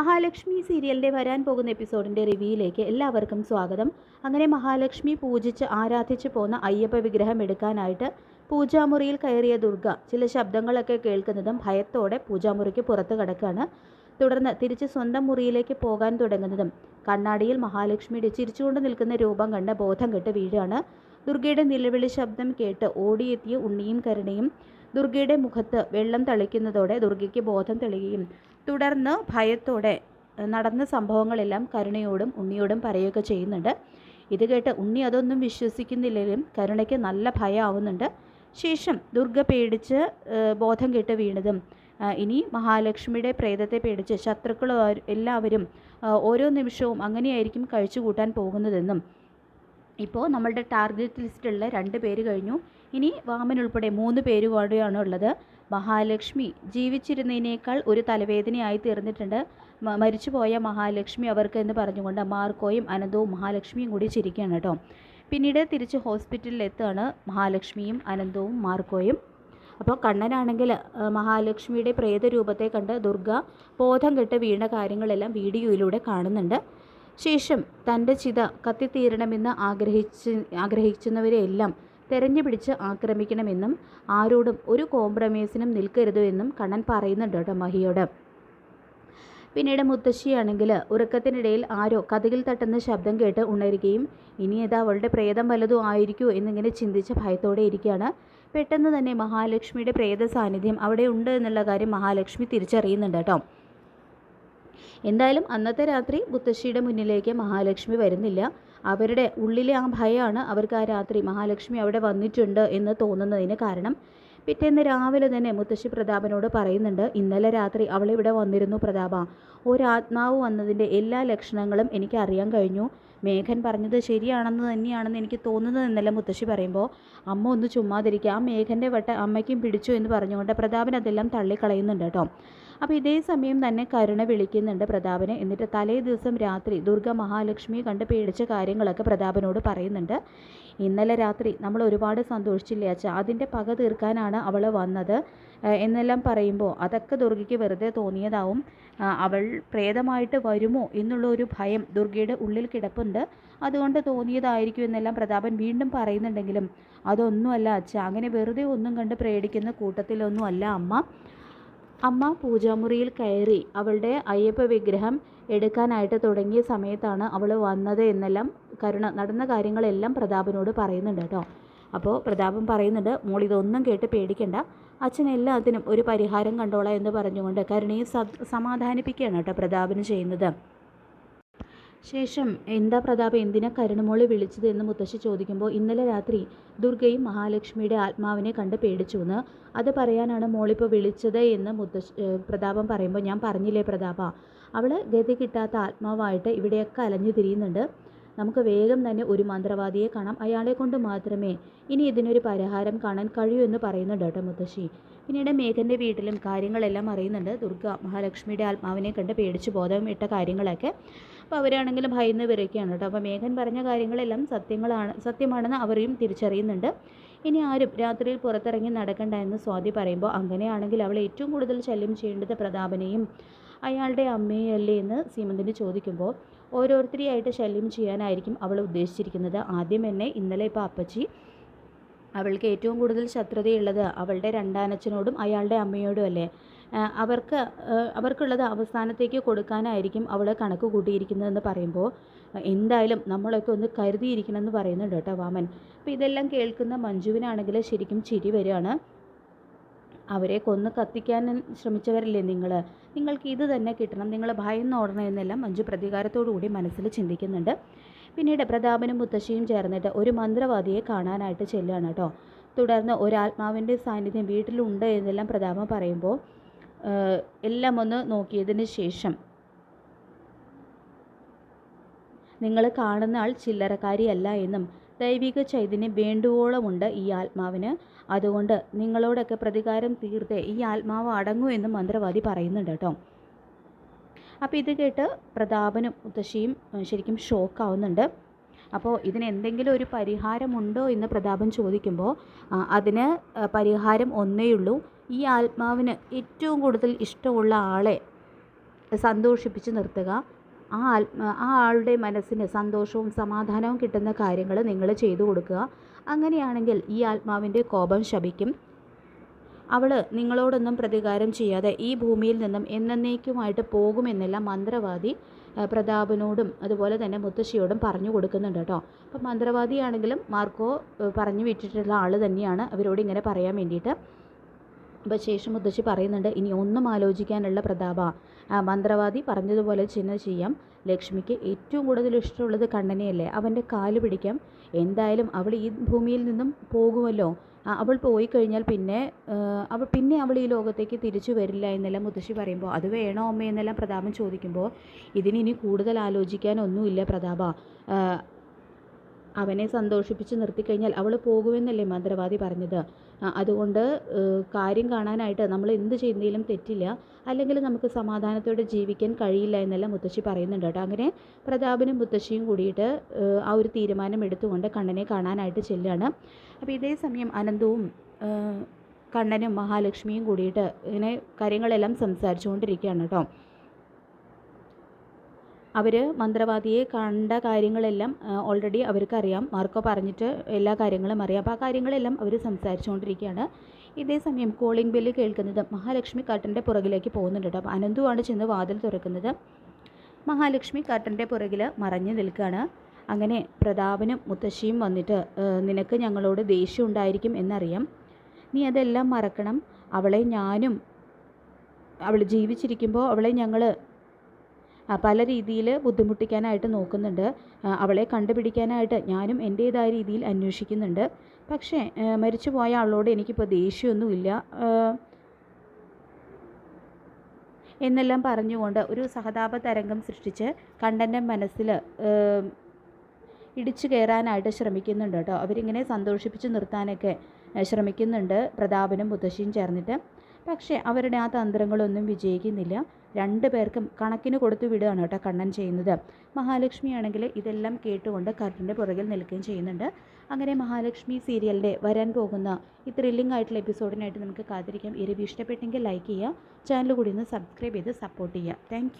മഹാലക്ഷ്മി സീരിയലിന്റെ വരാൻ പോകുന്ന എപ്പിസോഡിന്റെ റിവ്യൂയിലേക്ക് എല്ലാവർക്കും സ്വാഗതം. അങ്ങനെ മഹാലക്ഷ്മി പൂജിച്ച് ആരാധിച്ച് പോകുന്ന അയ്യപ്പ വിഗ്രഹം എടുക്കാനായിട്ട് പൂജാമുറിയിൽ കയറിയ ദുർഗ ചില ശബ്ദങ്ങളൊക്കെ കേൾക്കുന്നതും ഭയത്തോടെ പൂജാമുറിക്ക് പുറത്ത് കിടക്കുകയാണ്. തുടർന്ന് തിരിച്ച് സ്വന്തം മുറിയിലേക്ക് പോകാൻ തുടങ്ങുന്നതും കണ്ണാടിയിൽ മഹാലക്ഷ്മിയുടെ ചിരിച്ചുകൊണ്ട് നിൽക്കുന്ന രൂപം കണ്ട് ബോധം കെട്ട് വീഴുകയാണ് ദുർഗയുടെ നിലവിളി ശബ്ദം കേട്ട് ഓടിയെത്തിയ ഉണ്ണിയും കരുണയും ദുർഗയുടെ മുഖത്ത് വെള്ളം തളിക്കുന്നതോടെ ദുർഗയ്ക്ക് ബോധം തെളിയുകയും തുടർന്ന് ഭയത്തോടെ നടന്ന സംഭവങ്ങളെല്ലാം കരുണയോടും ഉണ്ണിയോടും പറയുകയൊക്കെ ചെയ്യുന്നുണ്ട്. ഇത് കേട്ട് ഉണ്ണി അതൊന്നും വിശ്വസിക്കുന്നില്ലെങ്കിലും കരുണയ്ക്ക് നല്ല ഭയമാവുന്നുണ്ട് ശേഷം ദുർഗ പേടിച്ച് ബോധം കെട്ട് വീണതും ഇനി മഹാലക്ഷ്മിയുടെ പ്രേതത്തെ പേടിച്ച് ശത്രുക്കൾ എല്ലാവരും ഓരോ നിമിഷവും അങ്ങനെയായിരിക്കും കഴിച്ചു കൂട്ടാൻ പോകുന്നതെന്നും ഇപ്പോൾ നമ്മളുടെ ടാർഗറ്റ് ലിസ്റ്റിലുള്ള രണ്ട് പേര് കഴിഞ്ഞു. ഇനി വാമൻ ഉൾപ്പെടെ മൂന്ന് പേരുകൂടെയാണ് ഉള്ളത് മഹാലക്ഷ്മി ജീവിച്ചിരുന്നതിനേക്കാൾ ഒരു തലവേദനയായി തീർന്നിട്ടുണ്ട്. മരിച്ചുപോയ മഹാലക്ഷ്മി അവർക്ക് എന്ന് പറഞ്ഞുകൊണ്ട് മാർക്കോയും അനന്തവും മഹാലക്ഷ്മിയും കൂടി ചിരിക്കുകയാണ് കേട്ടോ. പിന്നീട് തിരിച്ച് ഹോസ്പിറ്റലിൽ എത്തുകയാണ് മഹാലക്ഷ്മിയും അനന്തവും മാർക്കോയും. അപ്പോൾ കണ്ണനാണെങ്കിൽ മഹാലക്ഷ്മിയുടെ പ്രേതരൂപത്തെ കണ്ട് ദുർഗ ബോധം കെട്ട് വീണ കാര്യങ്ങളെല്ലാം വീഡിയോയിലൂടെ കാണുന്നുണ്ട്. ശേഷം തന്റെ ചിത കത്തിത്തീരണമെന്ന് ആഗ്രഹിച്ച് ആഗ്രഹിക്കുന്നവരെയെല്ലാം തെരഞ്ഞു പിടിച്ച് ആക്രമിക്കണമെന്നും ആരോടും ഒരു കോംപ്രമൈസിനും നിൽക്കരുത് എന്നും കണ്ണൻ പറയുന്നുണ്ട് കേട്ടോ മഹിയോട്. പിന്നീട് മുത്തശ്ശിയാണെങ്കിൽ ഉറക്കത്തിനിടയിൽ ആരോ കഥകിൽ തട്ടുന്ന ശബ്ദം കേട്ട് ഉണരുകയും ഇനി ഏതാ അവളുടെ പ്രേതം വല്ലതും ആയിരിക്കുമോ എന്നിങ്ങനെ ചിന്തിച്ച ഭയത്തോടെ ഇരിക്കുകയാണ്. പെട്ടെന്ന് തന്നെ മഹാലക്ഷ്മിയുടെ പ്രേത സാന്നിധ്യം അവിടെ ഉണ്ട് എന്നുള്ള കാര്യം മഹാലക്ഷ്മി തിരിച്ചറിയുന്നുണ്ട് കേട്ടോ. എന്തായാലും അന്നത്തെ രാത്രി മുത്തശ്ശിയുടെ മുന്നിലേക്ക് മഹാലക്ഷ്മി വരുന്നില്ല. അവരുടെ ഉള്ളിലെ ആ ഭയമാണ് അവർക്ക് ആ രാത്രി മഹാലക്ഷ്മി അവിടെ വന്നിട്ടുണ്ട് എന്ന് തോന്നുന്നതിന് കാരണം പിറ്റേന്ന് രാവിലെ തന്നെ മുത്തശ്ശി പ്രതാപനോട് പറയുന്നുണ്ട് ഇന്നലെ രാത്രി അവൾ ഇവിടെ വന്നിരുന്നു പ്രതാപ. ഒരാത്മാവ് വന്നതിന്റെ എല്ലാ ലക്ഷണങ്ങളും എനിക്ക് അറിയാൻ കഴിഞ്ഞു. മേഘൻ പറഞ്ഞത് ശരിയാണെന്ന് തന്നെയാണെന്ന് എനിക്ക് തോന്നുന്നത് എന്നല്ല മുത്തശ്ശി പറയുമ്പോൾ. അമ്മ ഒന്ന് ചുമ്മാതിരിക്കുക ആ മേഘന്റെ വട്ട അമ്മയ്ക്കും പിടിച്ചു എന്ന് പറഞ്ഞുകൊണ്ട് പ്രതാപൻ അതെല്ലാം തള്ളിക്കളയുന്നുണ്ട് കേട്ടോ. അപ്പോൾ ഇതേ സമയം തന്നെ കരുണ വിളിക്കുന്നുണ്ട് പ്രതാപനെ. എന്നിട്ട് തലേ ദിവസം രാത്രി ദുർഗ മഹാലക്ഷ്മിയെ കണ്ട് പേടിച്ച കാര്യങ്ങളൊക്കെ പ്രതാപനോട് പറയുന്നുണ്ട്. ഇന്നലെ രാത്രി നമ്മൾ ഒരുപാട് സന്തോഷിച്ചില്ലേ അച്ഛ? അതിന്റെ പക തീർക്കാനാണ് അവൾ വന്നത്. എന്നെല്ലാം പറയുമ്പോൾ അതൊക്കെ ദുർഗയ്ക്ക് വെറുതെ തോന്നിയതാവും. അവൾ പ്രേതമായിട്ട് വരുമോ എന്നുള്ള ഒരു ഭയം ദുർഗയുടെ ഉള്ളിൽ കിടപ്പുണ്ട്. അതുകൊണ്ട് തോന്നിയതായിരിക്കും എന്നെല്ലാം പ്രതാപൻ വീണ്ടും പറയുന്നുണ്ടെങ്കിലും അതൊന്നുമല്ല അച്ഛ. അങ്ങനെ വെറുതെ ഒന്നും കണ്ട് പ്രേടിക്കുന്ന കൂട്ടത്തിലൊന്നും അല്ല അമ്മ. അമ്മ പൂജാമുറിയിൽ കയറി അവളുടെ അയ്യപ്പ വിഗ്രഹം എടുക്കാനായിട്ട് തുടങ്ങിയ സമയത്താണ് അവൾ വന്നത് എന്നെല്ലാം കരുണ നടന്ന കാര്യങ്ങളെല്ലാം പ്രതാപനോട് പറയുന്നുണ്ട് കേട്ടോ. അപ്പോൾ പ്രതാപൻ പറയുന്നുണ്ട് മോൾ ഇതൊന്നും കേട്ട് പേടിക്കണ്ട. അച്ഛൻ എല്ലാത്തിനും ഒരു പരിഹാരം കണ്ടോളാം എന്ന് പറഞ്ഞുകൊണ്ട് കരുണയെ സമാധാനിപ്പിക്കുകയാണ് കേട്ടോ പ്രതാപന് ചെയ്യുന്നത്. ശേഷം എന്താ പ്രതാപ് എന്തിനാ കരുണമോളെ വിളിച്ചത് എന്ന് മുത്തശ്ശി ചോദിക്കുമ്പോൾ ഇന്നലെ രാത്രി ദുർഗയും മഹാലക്ഷ്മിയുടെ ആത്മാവിനെ കണ്ട് പേടിച്ചു എന്ന്. അത് പറയാനാണ് മോളിപ്പോൾ വിളിച്ചത് എന്ന് മുത്തശ്ശി പ്രതാപം പറയുമ്പോൾ ഞാൻ പറഞ്ഞില്ലേ പ്രതാപ അവൾ ഗതി കിട്ടാത്ത ആത്മാവായിട്ട് ഇവിടെയൊക്കെ അലഞ്ഞു തിരിയുന്നുണ്ട്. നമുക്ക് വേഗം തന്നെ ഒരു മന്ത്രവാദിയെ കാണാം. അയാളെ കൊണ്ട് മാത്രമേ ഇനി ഇതിനൊരു പരിഹാരം കാണാൻ കഴിയൂ എന്ന് പറയുന്നുണ്ട് കേട്ടോ മുത്തശ്ശി. പിന്നീട് മേഘന്റെ വീട്ടിലും കാര്യങ്ങളെല്ലാം അറിയുന്നുണ്ട്. ദുർഗ മഹാലക്ഷ്മിയുടെ ആത്മാവിനെ കണ്ട് പേടിച്ച് ബോധം ഇട്ട കാര്യങ്ങളൊക്കെ. അപ്പോൾ അവരാണെങ്കിലും ഭയന്ന് വിറയ്ക്കുകയാണ് കേട്ടോ. അപ്പോൾ മേഘൻ പറഞ്ഞ കാര്യങ്ങളെല്ലാം സത്യങ്ങളാണ് സത്യമാണെന്ന് അവരെയും തിരിച്ചറിയുന്നുണ്ട്. ഇനി ആരും രാത്രിയിൽ പുറത്തിറങ്ങി നടക്കണ്ട എന്ന് സ്വാതി പറയുമ്പോൾ അങ്ങനെയാണെങ്കിൽ അവൾ ഏറ്റവും കൂടുതൽ ശല്യം ചെയ്യേണ്ടത് പ്രതാപനെയും അയാളുടെ അമ്മയല്ലേ എന്ന് സീമന്തിന് ചോദിക്കുമ്പോൾ ഓരോരുത്തരെയായിട്ട് ശല്യം ചെയ്യാനായിരിക്കും അവൾ ഉദ്ദേശിച്ചിരിക്കുന്നത്. ആദ്യം എന്നെ ഇന്നലെ ഇപ്പോൾ അപ്പച്ചി അവൾക്ക് ഏറ്റവും കൂടുതൽ ശത്രുതയുള്ളത് അവളുടെ രണ്ടാനച്ഛനോടും അയാളുടെ അമ്മയോടും അല്ലേ? അവർക്ക് അവർക്കുള്ളത് അവസാനത്തേക്ക് കൊടുക്കാനായിരിക്കും അവൾ കണക്ക് കൂട്ടിയിരിക്കുന്നതെന്ന് പറയുമ്പോൾ എന്തായാലും നമ്മളൊക്കെ ഒന്ന് കരുതിയിരിക്കണമെന്ന് പറയുന്നുണ്ട് കേട്ടോ വാമൻ. അപ്പോൾ ഇതെല്ലാം കേൾക്കുന്ന മഞ്ജുവിനാണെങ്കിൽ ശരിക്കും ചിരി വരികയാണ്. അവരെ കൊന്ന് കത്തിക്കാൻ ശ്രമിച്ചവരല്ലേ നിങ്ങൾ നിങ്ങൾക്ക് ഇത് തന്നെ കിട്ടണം. നിങ്ങൾ ഭയന്ന് എന്നെല്ലാം മഞ്ജു പ്രതികാരത്തോടു കൂടി മനസ്സിൽ ചിന്തിക്കുന്നുണ്ട്. പിന്നീട് പ്രതാപനും മുത്തശ്ശിയും ചേർന്നിട്ട് ഒരു മന്ത്രവാദിയെ കാണാനായിട്ട് ചെല്ലുകയാണ് കേട്ടോ. തുടർന്ന് ഒരാത്മാവിന്റെ സാന്നിധ്യം വീട്ടിലുണ്ട് എന്നെല്ലാം പ്രതാപം പറയുമ്പോൾ എല്ലാം ഒന്ന് നോക്കിയതിന് ശേഷം നിങ്ങൾ കാണുന്ന ആൾ ചില്ലറക്കാരിയല്ല എന്നും ദൈവിക ചൈതന്യം വേണ്ടുവോളമുണ്ട് ഈ ആത്മാവിന്. അതുകൊണ്ട് നിങ്ങളോടൊക്കെ പ്രതികാരം തീർത്ത് ഈ ആത്മാവ് അടങ്ങൂ എന്നും മന്ത്രവാദി പറയുന്നുണ്ട് കേട്ടോ. അപ്പോൾ ഇത് കേട്ട് പ്രതാപനും മുത്തശ്ശിയും ശരിക്കും ഷോക്കാവുന്നുണ്ട്. അപ്പോൾ ഇതിന് എന്തെങ്കിലും ഒരു പരിഹാരമുണ്ടോ എന്ന് പ്രതാപൻ ചോദിക്കുമ്പോൾ അതിന് പരിഹാരം ഒന്നേയുള്ളൂ. ഈ ആത്മാവിന് ഏറ്റവും കൂടുതൽ ഇഷ്ടമുള്ള ആളെ സന്തോഷിപ്പിച്ച് നിർത്തുക. ആ ആത്മ ആ ആളുടെ മനസ്സിന് സന്തോഷവും സമാധാനവും കിട്ടുന്ന കാര്യങ്ങൾ നിങ്ങൾ ചെയ്തു കൊടുക്കുക. അങ്ങനെയാണെങ്കിൽ ഈ ആത്മാവിന്റെ കോപം ശപിക്കും. അവൾ നിങ്ങളോടൊന്നും പ്രതികാരം ചെയ്യാതെ ഈ ഭൂമിയിൽ നിന്നും എന്നേക്കുമായിട്ട് പോകുമെന്നെല്ലാം മന്ത്രവാദി പ്രതാപനോടും അതുപോലെ തന്നെ മുത്തശ്ശിയോടും പറഞ്ഞു കൊടുക്കുന്നുണ്ട് കേട്ടോ. അപ്പം മന്ത്രവാദിയാണെങ്കിലും മാർക്കോ പറഞ്ഞു വിട്ടിട്ടുള്ള ആൾ തന്നെയാണ് അവരോട് ഇങ്ങനെ പറയാൻ വേണ്ടിയിട്ട്. അപ്പോൾ ശേഷം മുത്തശ്ശി പറയുന്നുണ്ട് ഇനി ഒന്നും ആലോചിക്കാനുള്ള പ്രതാപ. മന്ത്രവാദി പറഞ്ഞതുപോലെ ചിന്ന ചെയ്യാം. ലക്ഷ്മിക്ക് ഏറ്റവും കൂടുതൽ ഇഷ്ടമുള്ളത് കണ്ണനെയല്ലേ. അവന്റെ കാൽ പിടിക്കാം. എന്തായാലും അവൾ ഈ ഭൂമിയിൽ നിന്നും പോകുമല്ലോ. അവൾ പോയി കഴിഞ്ഞാൽ പിന്നെ അവൾ പിന്നെ അവൾ ഈ ലോകത്തേക്ക് തിരിച്ചു വരില്ല എന്നെല്ലാം മുത്തശ്ശി പറയുമ്പോൾ അത് വേണോ അമ്മ എന്നെല്ലാം പ്രതാപൻ ചോദിക്കുമ്പോൾ ഇതിനി കൂടുതൽ ആലോചിക്കാനൊന്നുമില്ല പ്രതാപ. അവനെ സന്തോഷിപ്പിച്ച് നിർത്തിക്കഴിഞ്ഞാൽ അവൾ പോകുമെന്നല്ലേ മന്ത്രവാദി പറഞ്ഞത്. അതുകൊണ്ട് കാര്യം കാണാനായിട്ട് നമ്മൾ എന്ത് ചെയ്യുന്നതിലും തെറ്റില്ല. അല്ലെങ്കിൽ നമുക്ക് സമാധാനത്തോടെ ജീവിക്കാൻ കഴിയില്ല എന്നല്ല മുത്തശ്ശി പറയുന്നുണ്ട് കേട്ടോ. അങ്ങനെ പ്രതാപനും മുത്തശ്ശിയും കൂടിയിട്ട് ആ ഒരു തീരുമാനം എടുത്തുകൊണ്ട് കണ്ണനെ കാണാനായിട്ട് ചെല്ലുകയാണ് അപ്പോൾ ഇതേ സമയം അനന്തവും കണ്ണനും മഹാലക്ഷ്മിയും കൂടിയിട്ട് ഇങ്ങനെ കാര്യങ്ങളെല്ലാം സംസാരിച്ചുകൊണ്ടിരിക്കുകയാണ് കേട്ടോ. അവർ മന്ത്രവാദിയെ കണ്ട കാര്യങ്ങളെല്ലാം ഓൾറെഡി അവർക്കറിയാം. മാർക്കോ പറഞ്ഞിട്ട് എല്ലാ കാര്യങ്ങളും അറിയാം. അപ്പോൾ ആ കാര്യങ്ങളെല്ലാം അവർ സംസാരിച്ചുകൊണ്ടിരിക്കുകയാണ്. ഇതേ സമയം കോളിംഗ് ബെല്ല് കേൾക്കുന്നത് മഹാലക്ഷ്മി കട്ടന്റെ പുറകിലേക്ക് പോകുന്നുണ്ട് അപ്പോൾ അനന്തുവാണ് ചെന്ന് വാതിൽ തുറക്കുന്നത്. മഹാലക്ഷ്മി കട്ടന്റെ പുറകിൽ മറഞ്ഞു നിൽക്കുകയാണ്. അങ്ങനെ പ്രതാപനും മുത്തശ്ശിയും വന്നിട്ട് നിനക്ക് ഞങ്ങളോട് ദേഷ്യം ഉണ്ടായിരിക്കും എന്നറിയാം. നീ അതെല്ലാം മറക്കണം. അവളെ ഞാനും അവൾ ജീവിച്ചിരിക്കുമ്പോൾ അവളെ ഞങ്ങൾ പല രീതിയിൽ ബുദ്ധിമുട്ടിക്കാനായിട്ട് നോക്കുന്നുണ്ട്. അവളെ കണ്ടുപിടിക്കാനായിട്ട് ഞാനും എന്റേതായ രീതിയിൽ അന്വേഷിക്കുന്നുണ്ട്. പക്ഷേ മരിച്ചു മരിച്ചുപോയ ആളോട് എനിക്കിപ്പോൾ ദേഷ്യമൊന്നുമില്ല. എന്നെല്ലാം പറഞ്ഞുകൊണ്ട് ഒരു സഹതാപ തരംഗം സൃഷ്ടിച്ച് കണ്ടന്റെ മനസ്സിൽ ഇടിച്ചു കയറാനായിട്ട് ശ്രമിക്കുന്നുണ്ട് കേട്ടോ. അവരിങ്ങനെ സന്തോഷിപ്പിച്ച് നിർത്താനൊക്കെ ശ്രമിക്കുന്നുണ്ട് പ്രതാപനും മുത്തശ്ശിയും ചേർന്നിട്ട്. പക്ഷേ അവരുടെ ആ തന്ത്രങ്ങളൊന്നും വിജയിക്കുന്നില്ല. രണ്ട് പേർക്കും കണക്കിന് കൊടുത്തു വിടുകയാണ് കേട്ടോ കണ്ണൻ ചെയ്യുന്നത്. മഹാലക്ഷ്മി ആണെങ്കിൽ ഇതെല്ലാം കേട്ടുകൊണ്ട് കർട്ടന്റെ പുറകിൽ നിൽക്കുകയും ചെയ്യുന്നുണ്ട്. അങ്ങനെ മഹാലക്ഷ്മി സീരിയലിന്റെ വരാൻ പോകുന്ന ഈ ത്രില്ലിംഗ് ആയിട്ടുള്ള എപ്പിസോഡിനായിട്ട് നമുക്ക് കാത്തിരിക്കാം. റിവ്യൂ ഇഷ്ടപ്പെട്ടെങ്കിൽ ലൈക്ക് ചെയ്യുക. ചാനൽ കൂടി ഒന്ന് സബ്സ്ക്രൈബ് ചെയ്ത് സപ്പോർട്ട് ചെയ്യുക. താങ്ക്